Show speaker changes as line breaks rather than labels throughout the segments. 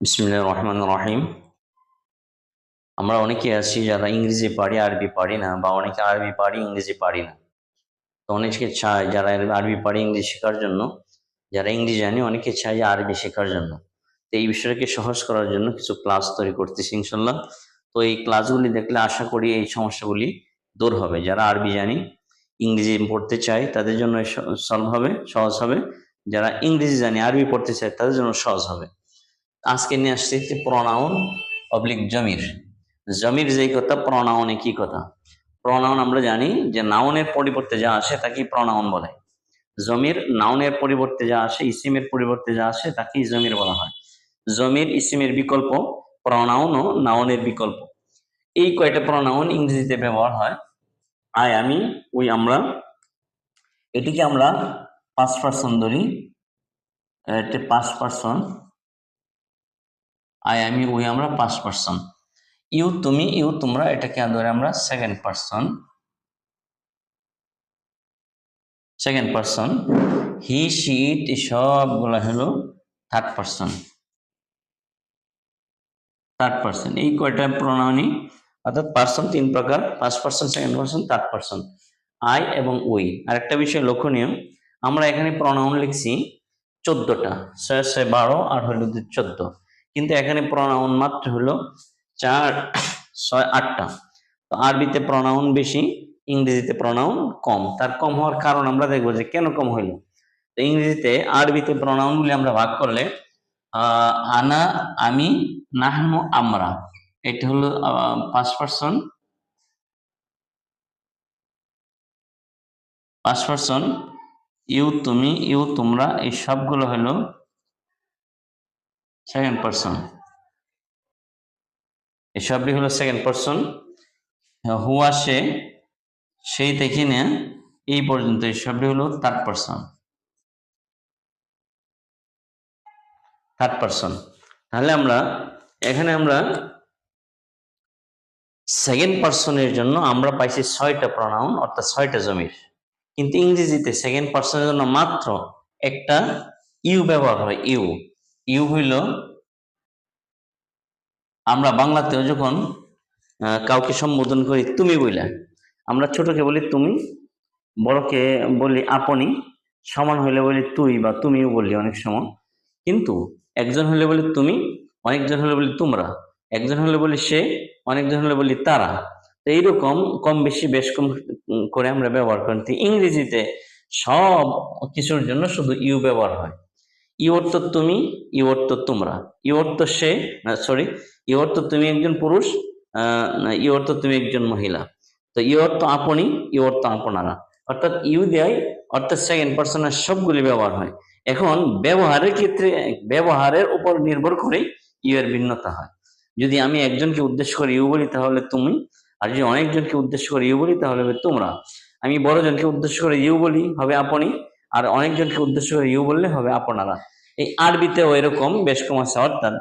বিসমিল্লাহির রহমান রহিম। আমরা অনেকে আছি যারা ইংরেজি পারি, আরবি পারি না, বা অনেকে আরবি পারি, ইংরেজি পারি না। তো অনেকে চায়, যারা আরবি পারি, ইংরেজি শেখার জন্য, যারা ইংরেজি জানি, অনেকে চায় আরবি শেখার জন্য। তো এই বিষয়টাকে সহজ করার জন্য কিছু ক্লাস তৈরি করতেছি ইনশাল্লাহ তো এই ক্লাসগুলি দেখলে আশা করি এই সমস্যাগুলি দূর হবে। যারা আরবি জানি, ইংরেজি পড়তে চায়, তাদের জন্য সলভ হবে, সহজ হবে। যারা ইংরেজি জানি, আরবি পড়তে চায়, তাদের জন্য সহজ হবে। আজকে নিয়ে আসছি যে প্রনাউন অবলিক জমির। জমির যেই কথা প্রনাউনে কি কথা? প্রনাউন আমরা জানি যে নাউনের পরিবর্তে যা আসে তাকে প্রনাউন বলে। জমির নাউনের পরিবর্তে যা আসে, ইসিমের পরিবর্তে যা আসে তাকে জমির বলা হয়। জমির, ইসিমের বিকল্প প্রনাউন ও নাউনের বিকল্প। এই কয়টা প্রনাউন ইংরেজিতে ব্যবহার হয়? আয় আমি ওই আমরা। এটিকে আমরা পাঁচ পার্সন ধরি। পাঁচ পার্সন। আই আমি উই আমরা পাঁচ পার্সন ইউ তুমি ইউ তোমরা, এটাকে ধরে আমরা second person second person he she it সবগুলো হলো থার্ড পার্সন থার্ড পার্সন এই কয়টা প্রণালী? অর্থাৎ পার্সন তিন প্রকার first person second person third person I এবং উই আরেকটা বিষয় লক্ষণীয়, আমরা এখানে প্রণাউন লিখছি চোদ্দটা। ছয় ছয়, বারো, আর হলো চোদ্দ। কিন্তু এখানে প্রনাউন মাত্র হলো চার, ছয়, আটটা। তো আরবিতে প্রনাউন বেশি, ইংরেজিতে প্রনাউন কম। তার কম হওয়ার কারণ আমরা দেখব যে কেন কম হইল। তো ইংরেজিতে আরবিতে প্রনাউনগুলি আমরা ভাগ করলে আনা, আমি, নাহনু, আমরা। এটা হলো পাঁচ পার্সন পাঁচ পার্সন ইউ, তুমি, ইউ, তোমরা, এই সবগুলো হলো সেকেন্ড পার্সন এসবই হলো সেকেন্ড পার্সন হু আসে, সেই থেকে নিয়ে এই পর্যন্ত এসবই হলো থার্ড পার্সন থার্ড পার্সন তাহলে আমরা, এখানে আমরা সেকেন্ড পার্সনের জন্য আমরা পাইছি ছয়টা প্রনাউন অর্থাৎ ছয়টা জমির। কিন্তু ইংরেজিতে সেকেন্ড পার্সনের জন্য মাত্র একটা ইউ ব্যবহার হয়, ইউ। ইউ হইল, আমরা বাংলাতেও যখন কাউকে সম্বোধন করি, তুমি বইলা। আমরা ছোটকে বলি, তুমি। বড়কে বলি, আপনি। সমান হইলে বলি, তুই বা তুমিও বললি অনেক সময়। কিন্তু একজন হলে বলি, তুমি। অনেকজন হলে বলি, তোমরা। একজন হলে বলি, সে। অনেকজন হলে বলি, তারা। তো এইরকম কম বেশি বেশ কম করে আমরা ব্যবহার করি। ইংরেজিতে সব কিছুর জন্য শুধু ইউ ব্যবহার হয়। ইওর তো তুমি ইওর তো তোমরা। ইওর তো সে সরি ইওর তো তুমি একজন পুরুষ ইওর তো তুমি একজন মহিলা। তো ইওর তো আপনি ইওর তো আপনারা। অর্থাৎ ইউ দেয় অর্থাৎ সেকেন্ড পার্সনের সবগুলি ব্যবহার হয়। এখন ব্যবহারের ক্ষেত্রে, ব্যবহারের উপর নির্ভর করে ইউ এর ভিন্নতা হয়। যদি আমি একজনকে উদ্দেশ্য করে ইউ বলি, তাহলে তুমি, আর যদি অনেকজনকে উদ্দেশ্য করে ইউ বলি, তাহলে তোমরা। আমি বড়জনকে উদ্দেশ্য করে ইউ বলি, হবে আপনি আর অনেকজনকে উদ্দেশ্য করে ইউ বললে হবে আপনারা। এই আরবিতেও এরকম বেশ কম আছে অর্থাৎ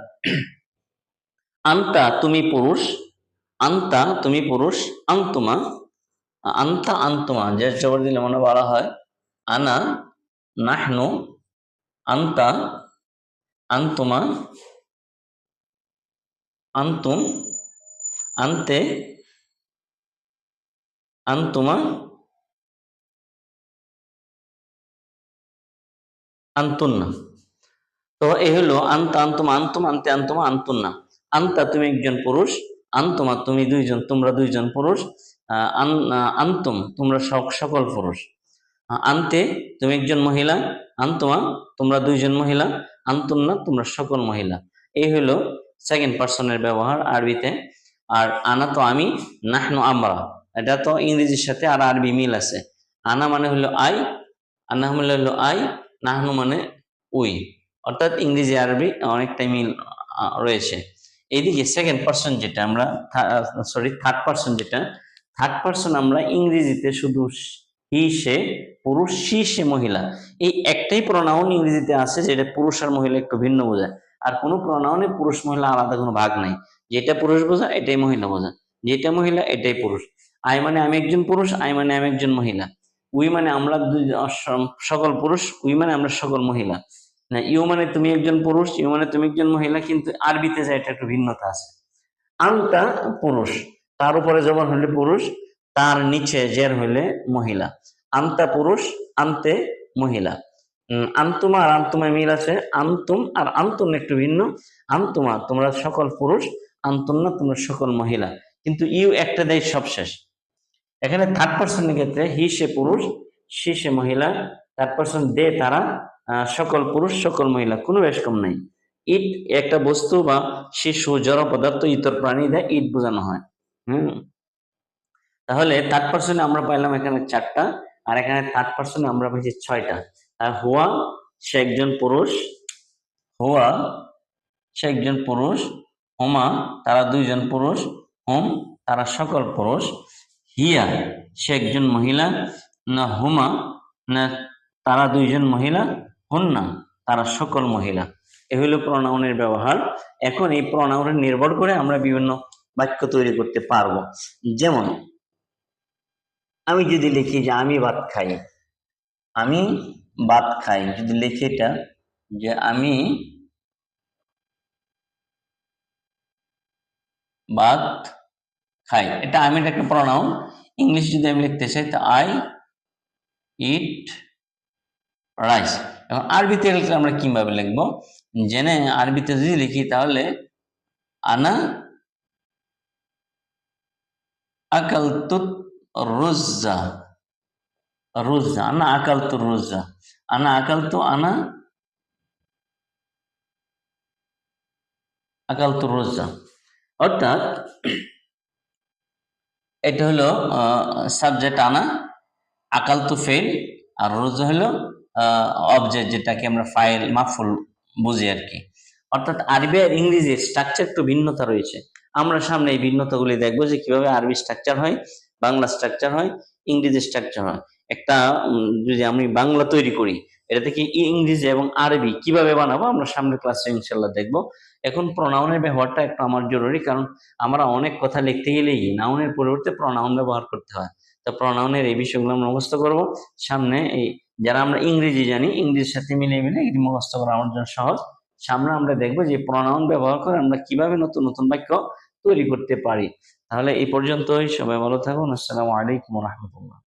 আন্তা তুমি পুরুষ, আন্তা তুমি পুরুষ, আন্তুমা, আন্তা আন্তুমা যে জবর দিলে মনে বলা হয়। আনা, নাহনু, আন্তা, আন্তুমা, আন্তুম, আন্তে, আন্তুমা আন্তুন্না। তো এই হলো আন্তা, আন্তমা, আন্তম, আন্তে, আন্তমা, আন্তুন্না। আন্তা তুমি একজন পুরুষ, আন্তমা তুমি দুইজন, তোমরা দুইজন পুরুষ আন্তম তোমরা সকল পুরুষ। আন্তে তুমি একজন মহিলা, আন্তমা তোমরা দুইজন মহিলা, আন্তুন্না তোমরা সকল মহিলা। এই হলো সেকেন্ড পার্সনের ব্যবহার আরবিতে। আর আনা তো আমি, নাহনু আমরা। এটা তো ইংরেজির সাথে আর আরবি মিল আছে। আনা মানে হলো আই আনা মানে হলো আই নাহনু মানে উই। অর্থাৎ ইংরেজি, আরবি অনেকটাই মিল রয়েছে। এইদিকে সেকেন্ড পার্সন যেটা আমরা সরি থার্ড পার্সন যেটা থার্ড পার্সন আমরা ইংরেজিতে শুধু হি সে পুরুষ সি সে মহিলা। এই একটাই প্রণাউন ইংরেজিতে আছে যেটা পুরুষ আর মহিলা একটু ভিন্ন বোঝায়। আর কোনো প্রণাউনে পুরুষ, মহিলা আলাদা কোনো ভাগ নাই। যেটা পুরুষ বোঝা এটাই মহিলা বোঝা যেটা মহিলা, এটাই পুরুষ। আই মানে আমি একজন পুরুষ, আই মানে আমি একজন মহিলা। উই মানে আমরা সকল পুরুষ উই মানে আমরা সকল মহিলা। না ইউ মানে তুমি একজন পুরুষ ইউ মানে তুমি একজন মহিলা, কিন্তু আরবিতে যা এটা একটু ভিন্নতা আছে। আনতা পুরুষ, তার উপরে জবর হলে পুরুষ, তার নিচে জের হইলে মহিলা। আনতা পুরুষ, আনতে মহিলা। আন্তুমা আর আন্তুমা মিল আছে। আন্তুম আর আন্তুম একটু ভিন্ন। আন্তুমা, তোমরা সকল পুরুষ, আন্তুম না, তোমরা সকল মহিলা। কিন্তু ইউ একটা দেয় সব শেষ এখানে থার্ড পার্সনের ক্ষেত্রে হি সে পুরুষ সে সে মহিলা থার্ড পার্সন দে তারা সকল পুরুষ, সকল মহিলা, কোনো বেশ কম নাই। ইট একটা বস্তু বা শিশু, জড় পদার্থ, ইতর প্রাণী দেয় ইট বোঝানো হয়। হুম। তাহলে থার্ড পার্সনে আমরা পাইলাম এখানে চারটা, আর এখানে থার্ড পার্সনে আমরা পেয়েছি ছয়টা। আর হুয়া, সে একজন পুরুষ, হুয়া, সে একজন পুরুষ, হোমা, তারা দুইজন পুরুষ, হোম, তারা সকল পুরুষ। হিয়া, সে একজন মহিলা, না হুমা, না তারা দুইজন মহিলা, হন্না, তারা সকল মহিলা। এ হইল প্রণাউনের ব্যবহার। এখন এই প্রণাউনের নির্ভর করে আমরা বিভিন্ন বাক্য তৈরি করতে পারব। যেমন, আমি যদি লিখি যে আমি ভাত খাই, আমি ভাত খাই, যদি লিখি এটা যে আমি ভাত খাই। এটা আমি একটা প্রণাউন ইংলিশ যদি আমি লিখতে চাই, তো আই ইট রাইস এখন আরবিতে লিখলে আমরা কীভাবে লিখব? জেনে আরবিতে যদি লিখি, তাহলে আনা আকালতু রুজ্জা। রুজ্জা, আনা আকালতু রুজ্জা। আনা আকালতু আনা আকালতু রুজ্জা। অর্থাৎ এটা হলো সাবজেক্ট আনা আকালতু ফেল আর রোজ হলো অবজেক্ট যেটাকে আমরা ফাইল মাফুল বুঝি আর কি। অর্থাৎ আরবি আর ইংরেজির স্ট্রাকচার একটু ভিন্নতা রয়েছে। আমরা সামনে এই ভিন্নতাগুলি দেখব যে কীভাবে আরবি স্ট্রাকচার হয়, বাংলা স্ট্রাকচার হয়, ইংরেজি স্ট্রাকচার হয়। একটা যদি আমি বাংলা তৈরি করি, এটা থেকে ইংরেজি এবং আরবি কীভাবে বানাবো, আমরা সামনের ক্লাসে ইনশাল্লাহ দেখব। এখন প্রনাউনের ব্যবহারটা একটু আমার জরুরি, কারণ আমরা অনেক কথা লিখতে গেলেই নাউনের পরিবর্তে প্রনাউন ব্যবহার করতে হয়। তো প্রনাউনের এই বিষয়গুলো আমরা মুখস্থ করব। সামনে এই যারা আমরা ইংরেজি জানি, ইংরেজির সাথে মিলিয়ে মিলে এটি মুখস্থ করা আমার জন্য সহজ। সামনে আমরা দেখব যে প্রনাউন ব্যবহার করে আমরা কীভাবে নতুন নতুন বাক্য তৈরি করতে পারি। তাহলে এই পর্যন্তই, সবাই ভালো থাকুন। আসসালামু আলাইকুম রহমতুল্লাহ।